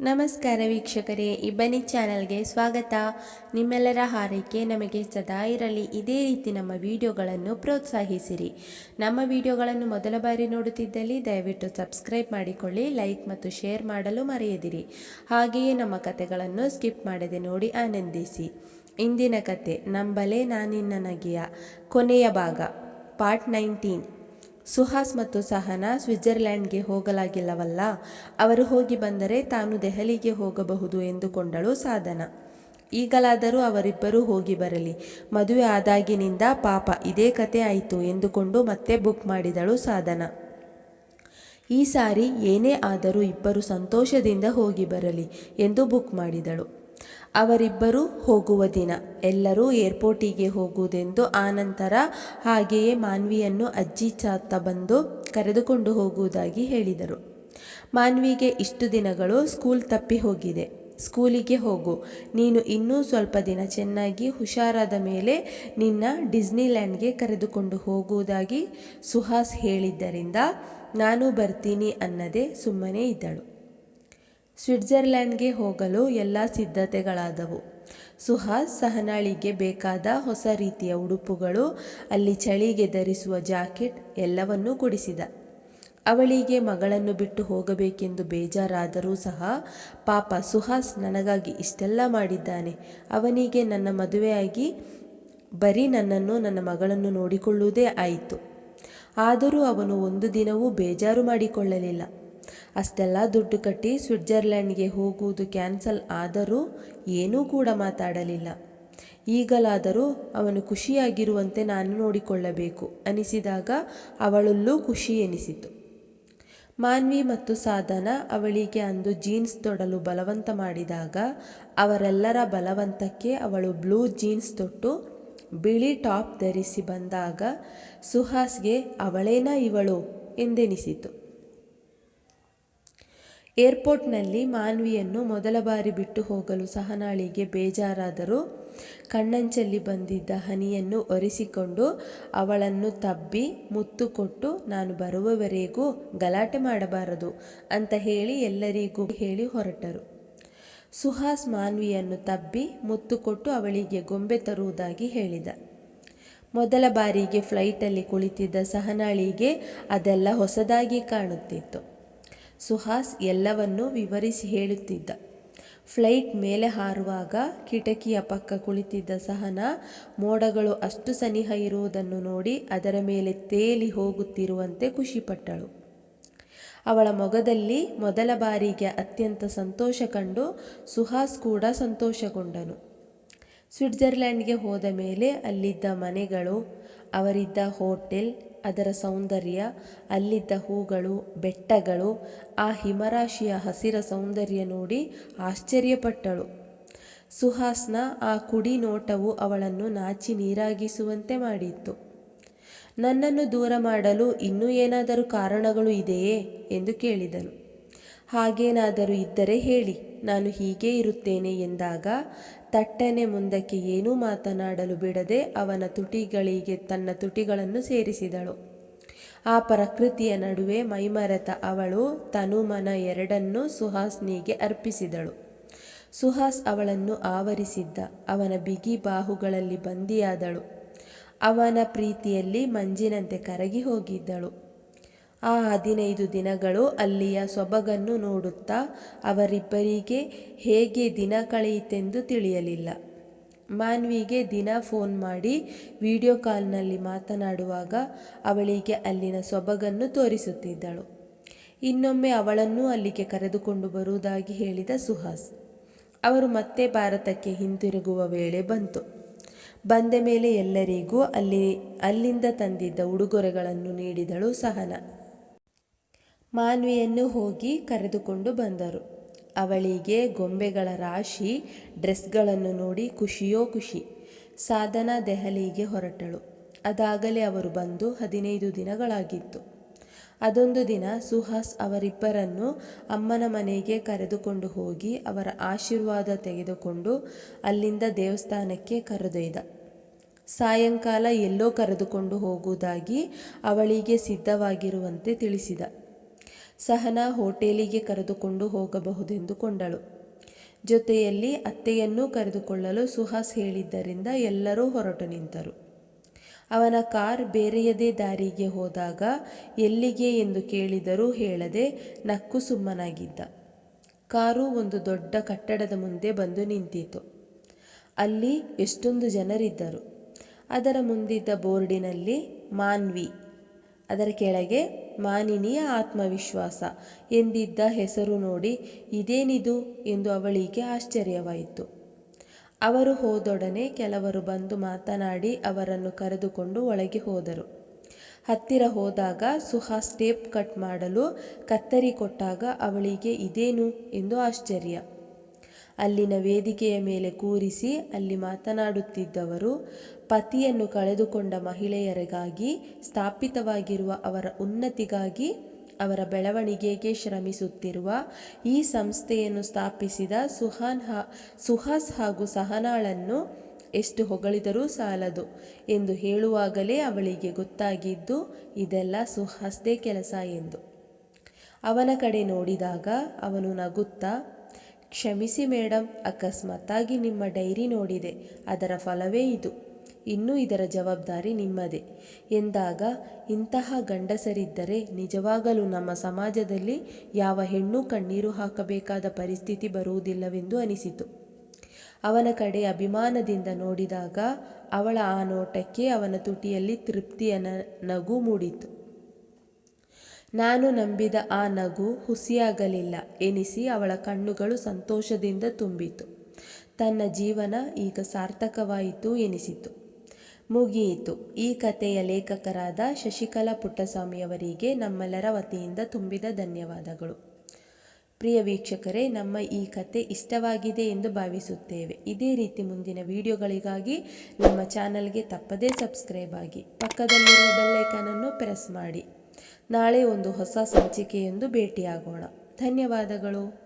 ನಮಸ್ಕಾರ ವೀಕ್ಷಕರೇ ಇಬ್ಬನಿ ಚಾನಲ್ಗೆ ಸ್ವಾಗತ. ನಿಮ್ಮೆಲ್ಲರ ಹಾರೈಕೆ ನಮಗೆ ಸದಾ ಇರಲಿ. ಇದೇ ರೀತಿ ನಮ್ಮ ವಿಡಿಯೋಗಳನ್ನು ಪ್ರೋತ್ಸಾಹಿಸಿರಿ. ನಮ್ಮ ವಿಡಿಯೋಗಳನ್ನು ಮೊದಲ ಬಾರಿ ನೋಡುತ್ತಿದ್ದಲ್ಲಿ ದಯವಿಟ್ಟು ಸಬ್ಸ್ಕ್ರೈಬ್ ಮಾಡಿಕೊಳ್ಳಿ, ಲೈಕ್ ಮತ್ತು ಶೇರ್ ಮಾಡಲು ಮರೆಯದಿರಿ. ಹಾಗೆಯೇ ನಮ್ಮ ಕತೆಗಳನ್ನು ಸ್ಕಿಪ್ ಮಾಡದೆ ನೋಡಿ ಆನಂದಿಸಿ. ಇಂದಿನ ಕತೆ ನಂಬಲೇ ನಾನಿನ್ನ ನಗೆಯ ಕೊನೆಯ ಭಾಗ, ಪಾರ್ಟ್ ನೈನ್ಟೀನ್. ಸುಹಾಸ್ ಮತ್ತು ಸಹನಾ ಸ್ವಿಟ್ಜರ್ಲ್ಯಾಂಡ್ಗೆ ಹೋಗಲಾಗಿಲ್ಲವಲ್ಲ. ಅವರು ಹೋಗಿ ಬಂದರೆ ತಾನು ದೆಹಲಿಗೆ ಹೋಗಬಹುದು ಎಂದುಕೊಂಡಳು ಸಾಧನ. ಈಗಲಾದರೂ ಅವರಿಬ್ಬರೂ ಹೋಗಿ ಬರಲಿ. ಮದುವೆ ಆದಾಗಿನಿಂದ ಪಾಪ, ಇದೇ ಕತೆ ಆಯಿತು ಎಂದುಕೊಂಡು ಮತ್ತೆ ಬುಕ್ ಮಾಡಿದಳು ಸಾಧನ. ಈ ಸಾರಿ ಏನೇ ಆದರೂ ಇಬ್ಬರು ಸಂತೋಷದಿಂದ ಹೋಗಿ ಬರಲಿ ಎಂದು ಬುಕ್ ಮಾಡಿದಳು. ಅವರಿಬ್ಬರು ಹೋಗುವ ದಿನ. ಎಲ್ಲರೂ ಏರ್ಪೋರ್ಟಿಗೆ ಹೋಗುವುದೆಂದು ಆನಂತರ ಹಾಗೆಯೇ ಮಾನ್ವಿಯನ್ನು ಅಜ್ಜಿ ಚಾತ್ತ ಬಂದು ಕರೆದುಕೊಂಡು ಹೋಗುವುದಾಗಿ ಹೇಳಿದರು. ಮಾನ್ವಿಗೆ ಇಷ್ಟು ದಿನಗಳು ಸ್ಕೂಲ್ ತಪ್ಪಿ ಹೋಗಿದೆ. ಸ್ಕೂಲಿಗೆ ಹೋಗು. ನೀನು ಇನ್ನೂ ಸ್ವಲ್ಪ ದಿನ ಚೆನ್ನಾಗಿ ಹುಷಾರಾದ ಮೇಲೆ ನಿನ್ನ ಡಿಸ್ನಿಲ್ಯಾಂಡ್ಗೆ ಕರೆದುಕೊಂಡು ಹೋಗುವುದಾಗಿ ಸುಹಾಸ್ ಹೇಳಿದ್ದರಿಂದ, ನಾನು ಬರ್ತೀನಿ ಅನ್ನದೇ ಸುಮ್ಮನೆ ಇದ್ದಳು. ಸ್ವಿಟ್ಜರ್ಲ್ಯಾಂಡ್ಗೆ ಹೋಗಲು ಎಲ್ಲ ಸಿದ್ಧತೆಗಳಾದವು. ಸುಹಾಸ್ ಸಹನಾಳಿಗೆ ಬೇಕಾದ ಹೊಸ ರೀತಿಯ ಉಡುಪುಗಳು, ಅಲ್ಲಿ ಚಳಿಗೆ ಧರಿಸುವ ಜಾಕೆಟ್ ಎಲ್ಲವನ್ನೂ ಕೊಡಿಸಿದ ಅವಳಿಗೆ ಮಗಳನ್ನು ಬಿಟ್ಟು ಹೋಗಬೇಕೆಂದು ಬೇಜಾರಾದರೂ ಸಹ ಪಾಪ ಸುಹಾಸ್ ನನಗಾಗಿ ಇಷ್ಟೆಲ್ಲ ಮಾಡಿದ್ದಾನೆ. ಅವನಿಗೆ ನನ್ನ ಮದುವೆಯಾಗಿ ಬರೀ ನನ್ನನ್ನು, ನನ್ನ ಮಗಳನ್ನು ನೋಡಿಕೊಳ್ಳುವುದೇ ಆಯಿತು. ಆದರೂ ಅವನು ಒಂದು ದಿನವೂ ಬೇಜಾರು ಮಾಡಿಕೊಳ್ಳಲಿಲ್ಲ. ಅಷ್ಟೆಲ್ಲ ದುಡ್ಡು ಕಟ್ಟಿ ಸ್ವಿಟ್ಜರ್ಲ್ಯಾಂಡ್ಗೆ ಹೋಗುವುದು ಕ್ಯಾನ್ಸಲ್ ಆದರೂ ಏನೂ ಕೂಡ ಮಾತಾಡಲಿಲ್ಲ. ಈಗಲಾದರೂ ಅವನು ಖುಷಿಯಾಗಿರುವಂತೆ ನಾನು ನೋಡಿಕೊಳ್ಳಬೇಕು ಅನಿಸಿದಾಗ ಅವಳಲ್ಲೂ ಖುಷಿ ಎನಿಸಿತು. ಮಾನ್ವಿ ಮತ್ತು ಸಾಧನ ಅವಳಿಗೆ ಅಂದು ಜೀನ್ಸ್ ತೊಡಲು ಬಲವಂತ ಮಾಡಿದಾಗ ಅವರೆಲ್ಲರ ಬಲವಂತಕ್ಕೆ ಅವಳು ಬ್ಲೂ ಜೀನ್ಸ್ ತೊಟ್ಟು ಬಿಳಿ ಟಾಪ್ ಧರಿಸಿ ಬಂದಾಗ ಸುಹಾಸ್ಗೆ ಅವಳೇನಾ ಇವಳು ಎಂದೆನಿಸಿತು. ಏರ್ಪೋರ್ಟ್ನಲ್ಲಿ ಮಾನ್ವಿಯನ್ನು ಮೊದಲ ಬಾರಿ ಬಿಟ್ಟು ಹೋಗಲು ಸಹನಾಳಿಗೆ ಬೇಜಾರಾದರೂ ಕಣ್ಣಂಚಲ್ಲಿ ಬಂದಿದ್ದ ಹನಿಯನ್ನು ಒರೆಸಿಕೊಂಡು ಅವಳನ್ನು ತಬ್ಬಿ ಮುತ್ತು ಕೊಟ್ಟು, ನಾನು ಬರುವವರೆಗೂ ಗಲಾಟೆ ಮಾಡಬಾರದು ಅಂತ ಹೇಳಿ ಎಲ್ಲರಿಗೂ ಹೇಳಿ ಹೊರಟರು. ಸುಹಾಸ್ ಮಾನ್ವಿಯನ್ನು ತಬ್ಬಿ ಮುತ್ತು ಕೊಟ್ಟು ಅವಳಿಗೆ ಗೊಂಬೆ ತರುವುದಾಗಿ ಹೇಳಿದ. ಮೊದಲ ಬಾರಿಗೆ ಫ್ಲೈಟಲ್ಲಿ ಕುಳಿತಿದ್ದ ಸಹನಾಳಿಗೆ ಅದೆಲ್ಲ ಹೊಸದಾಗಿ ಕಾಣುತ್ತಿತ್ತು. ಸುಹಾಸ್ ಎಲ್ಲವನ್ನೂ ವಿವರಿಸಿ ಹೇಳುತ್ತಿದ್ದ. ಫ್ಲೈಟ್ ಮೇಲೆ ಹಾರುವಾಗ ಕಿಟಕಿಯ ಪಕ್ಕ ಕುಳಿತಿದ್ದ ಸಹನ, ಮೋಡಗಳು ಅಷ್ಟು ಸನಿಹ ಇರುವುದನ್ನು ನೋಡಿ ಅದರ ಮೇಲೆ ತೇಲಿ ಹೋಗುತ್ತಿರುವಂತೆ ಖುಷಿಪಟ್ಟಳು. ಅವಳ ಮೊಗದಲ್ಲಿ ಮೊದಲ ಬಾರಿಗೆ ಅತ್ಯಂತ ಸಂತೋಷ ಕಂಡು ಸುಹಾಸ್ ಕೂಡ ಸಂತೋಷಗೊಂಡನು. ಸ್ವಿಟ್ಜರ್ಲ್ಯಾಂಡ್ಗೆ ಹೋದ ಮೇಲೆ ಅಲ್ಲಿದ್ದ ಮನೆಗಳು, ಅವರಿದ್ದ ಹೋಟೆಲ್ ಅದರ ಸೌಂದರ್ಯ, ಅಲ್ಲಿದ್ದ ಹೂಗಳು, ಬೆಟ್ಟಗಳು, ಆ ಹಿಮರಾಶಿಯ ಹಸಿರ ಸೌಂದರ್ಯ ನೋಡಿ ಆಶ್ಚರ್ಯಪಟ್ಟಳು. ಸುಹಾಸ್ನ ಆ ಕುಡಿ ನೋಟವು ಅವಳನ್ನು ನಾಚಿ ನೀರಾಗಿಸುವಂತೆ ಮಾಡಿತ್ತು. ನನ್ನನ್ನು ದೂರ ಮಾಡಲು ಇನ್ನೂ ಏನಾದರೂ ಕಾರಣಗಳು ಇದೆಯೇ? ಎಂದು ಕೇಳಿದನು. ಹಾಗೇನಾದರೂ ಇದ್ದರೆ ಹೇಳಿ, ನಾನು ಹೀಗೇ ಇರುತ್ತೇನೆ ಎಂದಾಗ ತಟ್ಟನೆ ಮುಂದಕ್ಕೆ ಏನೂ ಮಾತನಾಡಲು ಬಿಡದೆ ಅವನ ತುಟಿಗಳಿಗೆ ತನ್ನ ತುಟಿಗಳನ್ನು ಸೇರಿಸಿದಳು. ಆ ಪ್ರಕೃತಿಯ ನಡುವೆ ಮೈಮರೆತ ಅವಳು ತನುಮನ ಎರಡನ್ನೂ ಸುಹಾಸ್ನಿಗೆ ಅರ್ಪಿಸಿದಳು. ಸುಹಾಸ್ ಅವಳನ್ನು ಆವರಿಸಿದ್ದ, ಅವನ ಬಿಗಿ ಬಾಹುಗಳಲ್ಲಿ ಬಂದಿಯಾದಳು. ಅವನ ಪ್ರೀತಿಯಲ್ಲಿ ಮಂಜಿನಂತೆ ಕರಗಿ ಹೋಗಿದ್ದಳು. ಆ ಹದಿನೈದು ದಿನಗಳು ಅಲ್ಲಿಯ ಸೊಬಗನ್ನು ನೋಡುತ್ತಾ ಅವರಿಬ್ಬರಿಗೆ ಹೇಗೆ ದಿನ ಕಳೆಯಿತೆಂದು ತಿಳಿಯಲಿಲ್ಲ. ಮಾನ್ವಿಗೆ ದಿನ ಫೋನ್ ಮಾಡಿ ವಿಡಿಯೋ ಕಾಲ್ನಲ್ಲಿ ಮಾತನಾಡುವಾಗ ಅವಳಿಗೆ ಅಲ್ಲಿನ ಸೊಬಗನ್ನು ತೋರಿಸುತ್ತಿದ್ದಳು. ಇನ್ನೊಮ್ಮೆ ಅವಳನ್ನೂ ಅಲ್ಲಿಗೆ ಕರೆದುಕೊಂಡು ಬರುವುದಾಗಿ ಹೇಳಿದ ಸುಹಾಸ್. ಅವರು ಮತ್ತೆ ಭಾರತಕ್ಕೆ ಹಿಂತಿರುಗುವ ವೇಳೆ ಬಂತು. ಬಂದ ಮೇಲೆ ಎಲ್ಲರಿಗೂ ಅಲ್ಲಿ, ಅಲ್ಲಿಂದ ತಂದಿದ್ದ ಉಡುಗೊರೆಗಳನ್ನು ನೀಡಿದಳು ಸಹನ. ಮಾನ್ವಿಯನ್ನು ಹೋಗಿ ಕರೆದುಕೊಂಡು ಬಂದರು. ಅವಳಿಗೆ ಗೊಂಬೆಗಳ ರಾಶಿ, ಡ್ರೆಸ್ಗಳನ್ನು ನೋಡಿ ಖುಷಿಯೋ ಖುಷಿ. ಸಾಧನ ದೆಹಲಿಗೆ ಹೊರಟಳು. ಅದಾಗಲೇ ಅವರು ಬಂದು ಹದಿನೈದು ದಿನಗಳಾಗಿತ್ತು. ಅದೊಂದು ದಿನ ಸುಹಾಸ್ ಅವರಿಬ್ಬರನ್ನು ಅಮ್ಮನ ಮನೆಗೆ ಕರೆದುಕೊಂಡು ಹೋಗಿ ಅವರ ಆಶೀರ್ವಾದ ತೆಗೆದುಕೊಂಡು ಅಲ್ಲಿಂದ ದೇವಸ್ಥಾನಕ್ಕೆ ಕರೆದೊಯ್ದ. ಸಾಯಂಕಾಲ ಎಲ್ಲೋ ಕರೆದುಕೊಂಡು ಹೋಗುವುದಾಗಿ ಅವಳಿಗೆ ಸಿದ್ಧವಾಗಿರುವಂತೆ ತಿಳಿಸಿದ. ಸಹನಾ ಹೋಟೆಲಿಗೆ ಕರೆದುಕೊಂಡು ಹೋಗಬಹುದೆಂದುಕೊಂಡಳು. ಜೊತೆಯಲ್ಲಿ ಅತ್ತೆಯನ್ನೂ ಕರೆದುಕೊಳ್ಳಲು ಸುಹಾಸ್ ಹೇಳಿದ್ದರಿಂದ ಎಲ್ಲರೂ ಹೊರಟು ನಿಂತರು. ಅವನ ಕಾರ್ ಬೇರೆಯದೇ ದಾರಿಗೆ ಹೋದಾಗ ಎಲ್ಲಿಗೆ ಎಂದು ಕೇಳಿದರೂ ಹೇಳದೆ ನಕ್ಕು ಸುಮ್ಮನಾಗಿದ್ದ. ಕಾರು ಒಂದು ದೊಡ್ಡ ಕಟ್ಟಡದ ಮುಂದೆ ಬಂದು ನಿಂತಿತು ಅಲ್ಲಿ ಎಷ್ಟೊಂದು ಜನರಿದ್ದರು. ಅದರ ಮುಂದಿದ್ದ ಬೋರ್ಡಿನಲ್ಲಿ ಮಾನ್ವಿ, ಅದರ ಕೆಳಗೆ ಮಾನಿನಿಯ ಆತ್ಮವಿಶ್ವಾಸ ಎಂದಿದ್ದ ಹೆಸರು ನೋಡಿ ಇದೇನಿದು ಎಂದು ಅವಳಿಗೆ ಆಶ್ಚರ್ಯವಾಯಿತು. ಅವರು ಹೋದೊಡನೆ ಕೆಲವರು ಬಂದು ಮಾತನಾಡಿ ಅವರನ್ನು ಕರೆದುಕೊಂಡು ಒಳಗೆ ಹೋದರು. ಹತ್ತಿರ ಹೋದಾಗ ಸುಹಾಸ್ ಟೇಪ್ ಕಟ್ ಮಾಡಲು ಕತ್ತರಿ ಕೊಟ್ಟಾಗ ಅವಳಿಗೆ ಇದೇನು ಎಂದು ಆಶ್ಚರ್ಯ. ಅಲ್ಲಿನ ವೇದಿಕೆಯ ಮೇಲೆ ಕೂರಿಸಿ ಅಲ್ಲಿ ಮಾತನಾಡುತ್ತಿದ್ದವರು, ಪತಿಯನ್ನು ಕಳೆದುಕೊಂಡ ಮಹಿಳೆಯರಿಗಾಗಿ ಸ್ಥಾಪಿತವಾಗಿರುವ ಅವರ ಉನ್ನತಿಗಾಗಿ ಅವರ ಬೆಳವಣಿಗೆಗೆ ಶ್ರಮಿಸುತ್ತಿರುವ ಈ ಸಂಸ್ಥೆಯನ್ನು ಸ್ಥಾಪಿಸಿದ ಸುಹಾನ್ ಹಾ, ಸುಹಾಸ್ ಹಾಗೂ ಸಹನಾಳನ್ನು ಎಷ್ಟು ಹೊಗಳಿದರೂ ಸಾಲದು ಎಂದು ಹೇಳುವಾಗಲೇ ಅವಳಿಗೆ ಗೊತ್ತಾಗಿದ್ದು, ಇದೆಲ್ಲ ಸುಹಾಸ್ದೇ ಕೆಲಸ ಎಂದು. ಅವನ ಕಡೆ ನೋಡಿದಾಗ ಅವನು ನಗುತ್ತಾ ಕ್ಷಮಿಸಿ ಮೇಡಮ್ ಅಕಸ್ಮಾತ್ತಾಗಿ ನಿಮ್ಮ ಡೈರಿ ನೋಡಿದೆ. ಅದರ ಫಲವೇ ಇದು. ಇನ್ನು ಇದರ ಜವಾಬ್ದಾರಿ ನಿಮ್ಮದೇ. ಎಂದಾಗ, ಇಂತಹ ಗಂಡಸರಿದ್ದರೆ ನಿಜವಾಗಲೂ ನಮ್ಮ ಸಮಾಜದಲ್ಲಿ ಯಾವ ಹೆಣ್ಣು ಕಣ್ಣೀರು ಹಾಕಬೇಕಾದ ಪರಿಸ್ಥಿತಿ ಬರುವುದಿಲ್ಲವೆಂದು ಅನಿಸಿತು. ಅವನ ಕಡೆ ಅಭಿಮಾನದಿಂದ ನೋಡಿದಾಗ, ಅವಳ ಆ ನೋಟಕ್ಕೆ ಅವನ ತುಟಿಯಲ್ಲಿ ತೃಪ್ತಿಯ ನಗು ಮೂಡಿತು. ನಾನು ನಂಬಿದ ಆ ನಗು ಹುಸಿಯಾಗಲಿಲ್ಲ. ಎನಿಸಿ ಅವಳ ಕಣ್ಣುಗಳು ಸಂತೋಷದಿಂದ ತುಂಬಿತು. ತನ್ನ ಜೀವನ ಈಗ ಸಾರ್ಥಕವಾಯಿತು ಎನಿಸಿತು. ಮುಗಿಯಿತು. ಈ ಕಥೆಯ ಲೇಖಕರಾದ ಶಶಿಕಲಾ ಪುಟ್ಟಸ್ವಾಮಿಯವರಿಗೆ ನಮ್ಮೆಲ್ಲರ ವತಿಯಿಂದ ತುಂಬಿದ ಧನ್ಯವಾದಗಳು. ಪ್ರಿಯ ವೀಕ್ಷಕರೇ, ನಮ್ಮ ಈ ಕತೆ ಇಷ್ಟವಾಗಿದೆ ಎಂದು ಭಾವಿಸುತ್ತೇವೆ. ಇದೇ ರೀತಿ ಮುಂದಿನ ವಿಡಿಯೋಗಳಿಗಾಗಿ ನಮ್ಮ ಚಾನಲ್ಗೆ ತಪ್ಪದೇ ಸಬ್ಸ್ಕ್ರೈಬ್ ಆಗಿ, ಪಕ್ಕದಲ್ಲಿರುವ ಬೆಲ್ಲೈಕನನ್ನು ಪ್ರೆಸ್ ಮಾಡಿ. ನಾಳೆ ಒಂದು ಹೊಸ ಸಂಚಿಕೆಯೊಂದು ಭೇಟಿಯಾಗೋಣ. ಧನ್ಯವಾದಗಳು.